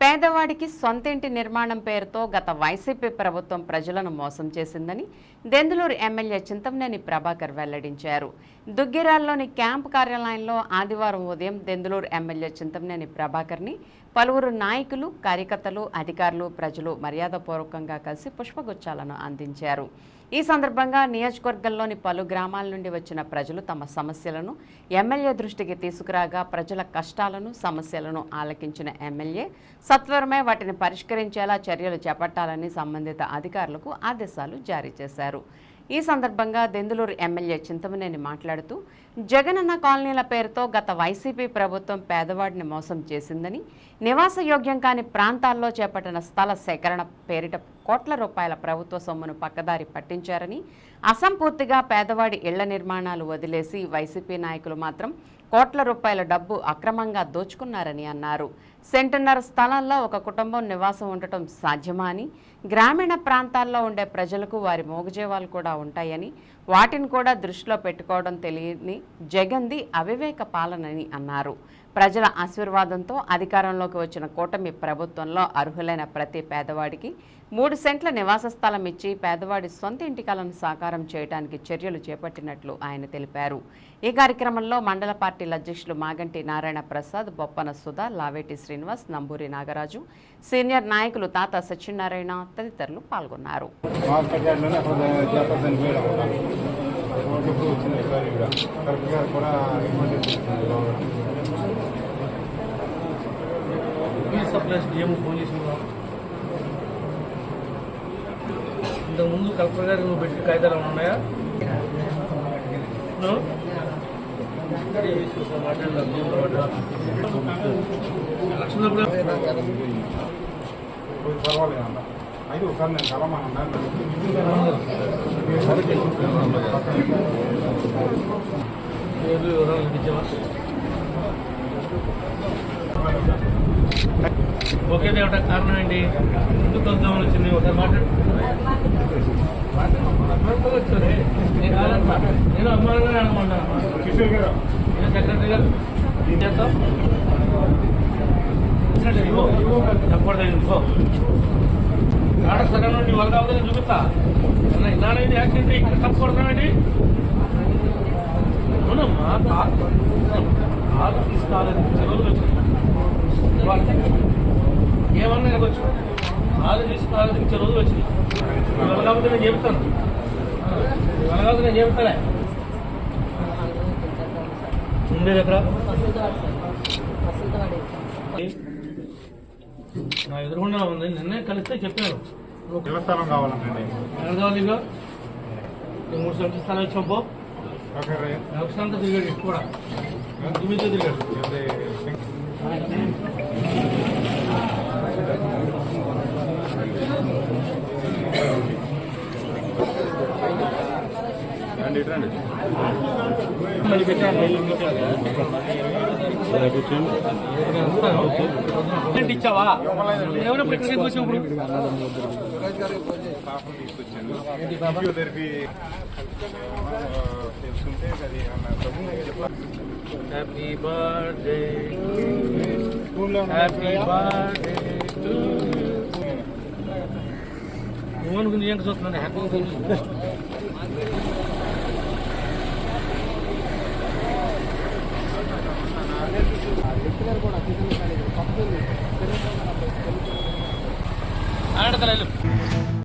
పేదవాడికి సొంతింటి నిర్మాణం పేరుతో గత వైసీపీ ప్రభుత్వం ప్రజలను మోసం చేసిందని దెందులూరు ఎమ్మెల్యే చింతమనేని ప్రభాకర్ వెల్లడించారు. దుగ్గిరాల్లోని క్యాంపు కార్యాలయంలో ఆదివారం ఉదయం దెందులూరు ఎమ్మెల్యే చింతమనేని ప్రభాకర్ని పలువురు నాయకులు కార్యకర్తలు అధికారులు ప్రజలు మర్యాదపూర్వకంగా కలిసి పుష్పగుచ్చాలను అందించారు. ఈ సందర్భంగా నియోజకవర్గంలోని పలు గ్రామాల నుండి వచ్చిన ప్రజలు తమ సమస్యలను ఎమ్మెల్యే దృష్టికి తీసుకురాగా ప్రజల కష్టాలను సమస్యలను ఆలకించిన ఎమ్మెల్యే సత్వరమే వాటిని పరిష్కరించేలా చర్యలు చేపట్టాలని సంబంధిత అధికారులకు ఆదేశాలు జారీ చేశారు. ఈ సందర్భంగా దెందులూరు ఎమ్మెల్యే చింతమనేని మాట్లాడుతూ జగనన్న కాలనీల పేరుతో గత వైసీపీ ప్రభుత్వం పేదవాడిని మోసం చేసిందని నివాసయోగ్యం కాని ప్రాంతాల్లో చేపట్టిన స్థల సేకరణ పేరిట కోట్ల రూపాయల ప్రభుత్వ సొమ్మును పక్కదారి పట్టించారని అసంపూర్తిగా పేదవాడి ఇళ్ళ నిర్మాణాలు వదిలేసి వైసీపీ నాయకులు మాత్రం కోట్ల రూపాయల డబ్బు అక్రమంగా దోచుకున్నారని అన్నారు. సెంటున్నర స్థలాల్లో ఒక కుటుంబం నివాసం ఉండటం సాధ్యమా అని గ్రామీణ ప్రాంతాల్లో ఉండే ప్రజలకు వారి మోగజీవాలు కూడా ఉంటాయని వాటిని కూడా దృష్టిలో పెట్టుకోవడం తెలియని జగన్ది అవివేక పాలనని అన్నారు. ప్రజల ఆశీర్వాదంతో అధికారంలోకి వచ్చిన కూటమి ప్రభుత్వంలో అర్హులైన ప్రతి పేదవాడికి మూడు సెంట్ల నివాస స్థలం ఇచ్చి పేదవాడి సొంత ఇంటికలను సాకారం చేయడానికి చర్యలు చేపట్టినట్లు ఆయన తెలిపారు. ఈ కార్యక్రమంలో మండల పార్టీల అధ్యక్షులు మాగంటి నారాయణ ప్రసాద్ బొప్పన సుధా లావేటి శ్రీనివాస్ నంబూరి నాగరాజు సీనియర్ నాయకులు తాత సత్యనారాయణ తదితరులు పాల్గొన్నారు. ఇంతకుముందు కలెక్టర్ గారు నువ్వు పెట్టిన కాగితాలు ఉన్నాయా? పర్వాలేదు అన్న అయితే ఒకసారి నేను ఓకే దేవట కారణం ఏంటి? ఎందుకు కొంచెం వచ్చింది? ఒకసారి మాట్లాడు. నేను అభిమానంగానే అనుకుంటాను. కిషోర్ సగం నుండి వరద అవదని చూపిస్తా అన్న యాక్సిడెంట్ ఇక్కడ తప్పకూడదామండి అవునమ్మా కాదు తీసుకోవాలని చెరువులు వచ్చింది ఏమన్నా ఇవ్వచ్చు కాదు తీసుకోవాలని చెరువులు వచ్చింది ఇవాళ కాకపోతే నేను చెప్తాను ఇవాళ కాకపోతే నేను చెప్తానే ఉండేది ఎక్కడ నా ఎదురుగుండా ఉంది. నిన్నే కలిస్తే చెప్పాను దేవస్థానం కావాలండి. ఎక్కడ కావాలి మూడు సంవత్సరాల స్థలం ఇచ్చాం పో అంతా తిరిగాడు ఇటు కూడా. మీద తిరిగాడు? అదే రండి రండి. ఇచ్చావా? ఇప్పుడు. హ్యాపీ బర్త్డే హ్యాపీ బర్త్డే నువ్వు అనుకుని ఏంటి చూస్తున్నాను హ్యాపీ ఆడతలేదు